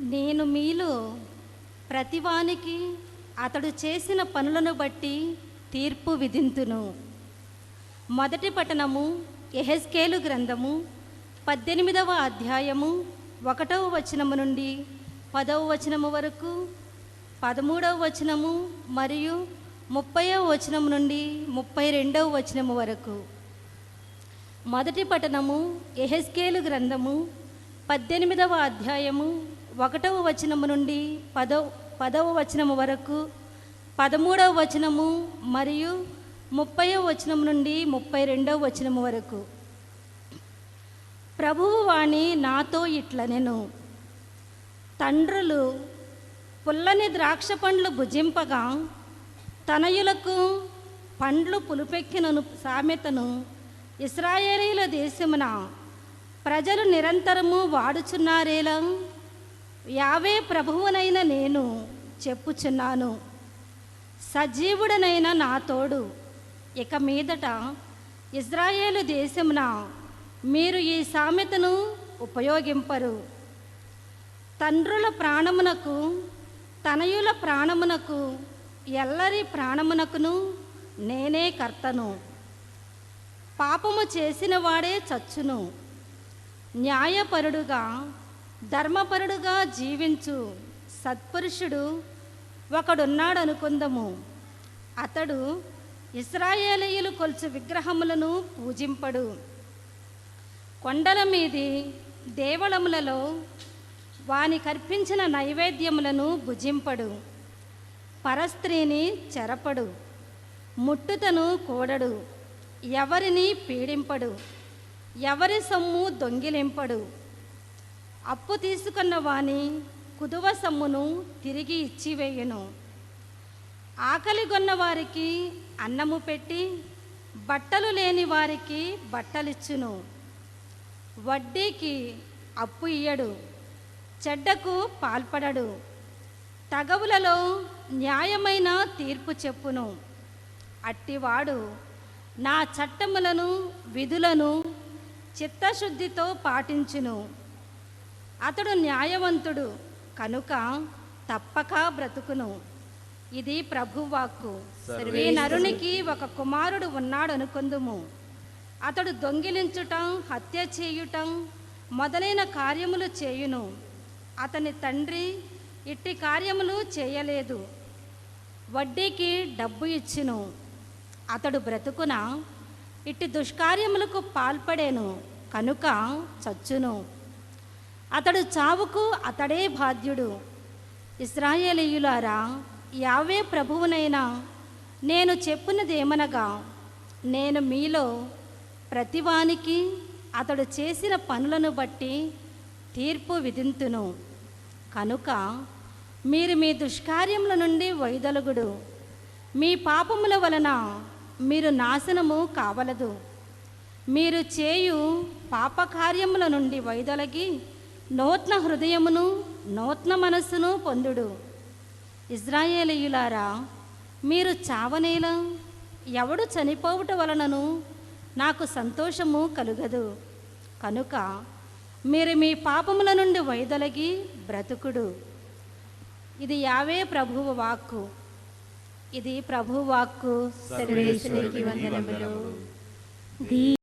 నేను మీలో ప్రతివానికి అతడు చేసిన పనులను బట్టి తీర్పు విధింతును. మొదటి పట్టణము ఎహెస్కేలు గ్రంథము పద్దెనిమిదవ అధ్యాయము ఒకటవ వచనము నుండి పదవ వచనము వరకు పదమూడవ వచనము మరియు ముప్పైవ వచనము నుండి ముప్పై రెండవ వచనము వరకు. మొదటి పట్టణము ఎహెస్కేలు గ్రంథము పద్దెనిమిదవ అధ్యాయము ఒకటవ వచనము నుండి పదవ పదవ వచనము వరకు పదమూడవ వచనము మరియు ముప్పైవ వచనం నుండి ముప్పై రెండవ వచనము వరకు. ప్రభువు వాణి నాతో ఇట్ల నేను తండ్రులు పుల్లని ద్రాక్ష పండ్లు భుజింపగా తనయులకు పండ్లు పులుపెక్కినను సామెతను. ఇస్రాయేలీల దేశమున ప్రజలు నిరంతరము వాడుచున్నారేలా? యావే ప్రభువునైన నేను చెప్పుచున్నాను. సజీవుడనైన నా తోడు ఇక మీదట ఇజ్రాయేలు దేశమున మీరు ఈ సామెతను ఉపయోగింపరు. తండ్రుల ప్రాణమునకు తనయుల ప్రాణమునకు ఎల్లరి ప్రాణమునకును నేనే కర్తను. పాపము చేసిన వాడే చచ్చును. న్యాయపరుడుగా ధర్మపరుడుగా జీవించు. సత్పురుషుడు ఒకడున్నాడు అనుకుందము అతడు ఇస్రాయేలీయులు కొలుచు విగ్రహములను పూజింపడు. కొండల మీది దేవళములలో వాని కర్పించిన నైవేద్యములను భుజింపడు. పరస్త్రీని చెరపడు. ముట్టుతను కూడడు. ఎవరిని పీడింపడు. ఎవరి సొమ్ము దొంగిలింపడు. అప్పు తీసుకున్న వాని కుదువ సొమ్మును తిరిగి ఇచ్చివేయును ఆకలిగొన్న వారికి అన్నము పెట్టి బట్టలు లేని వారికి బట్టలిచ్చును. వడ్డీకి అప్పు ఇయ్యడు చెడ్డకు పాల్పడడు. తగవులలో న్యాయమైన తీర్పు చెప్పును. అట్టివాడు నా చట్టములను విధులను చిత్తశుద్ధితో పాటించును. అతడు న్యాయవంతుడు కనుక తప్పక బ్రతుకును. ఇది ప్రభువాక్కు. నరునికి ఒక కుమారుడు ఉన్నాడు అనుకుందుము అతడు దొంగిలించుట హత్య చేయుటం మొదలైన కార్యములు చేయును. అతని తండ్రి ఇట్టి కార్యములు చేయలేదు. వడ్డీకి డబ్బు ఇచ్చును. అతడు బ్రతుకున ఇట్టి దుష్కార్యములకు పాల్పడేను కనుక చచ్చును. అతడు చావుకు అతడే బాధ్యుడు. ఇస్రాయేలీయులారా యావే ప్రభువునైనా నేను చెప్పినదేమనగా నేను మీలో ప్రతివానికి అతడు చేసిన పనులను బట్టి తీర్పు విధింతును. కనుక మీరు మీ దుష్కార్యముల నుండి వైదొలగుడు. మీ పాపముల వలన మీరు నాశనము కావలదు. మీరు చేయు పాపకార్యముల నుండి వైదొలగి నూతన హృదయమును నూతన మనస్సును పొందుడు. ఇజ్రాయేలీయులారా మీరు చావనేలా ఎవడు చనిపోవుట వలనను నాకు సంతోషము కలుగదు. కనుక మీరు మీ పాపముల నుండి వైదొలగి బ్రతుకుడు. ఇది యావే ప్రభువు వాక్కు. ఇది ప్రభు వాక్కు.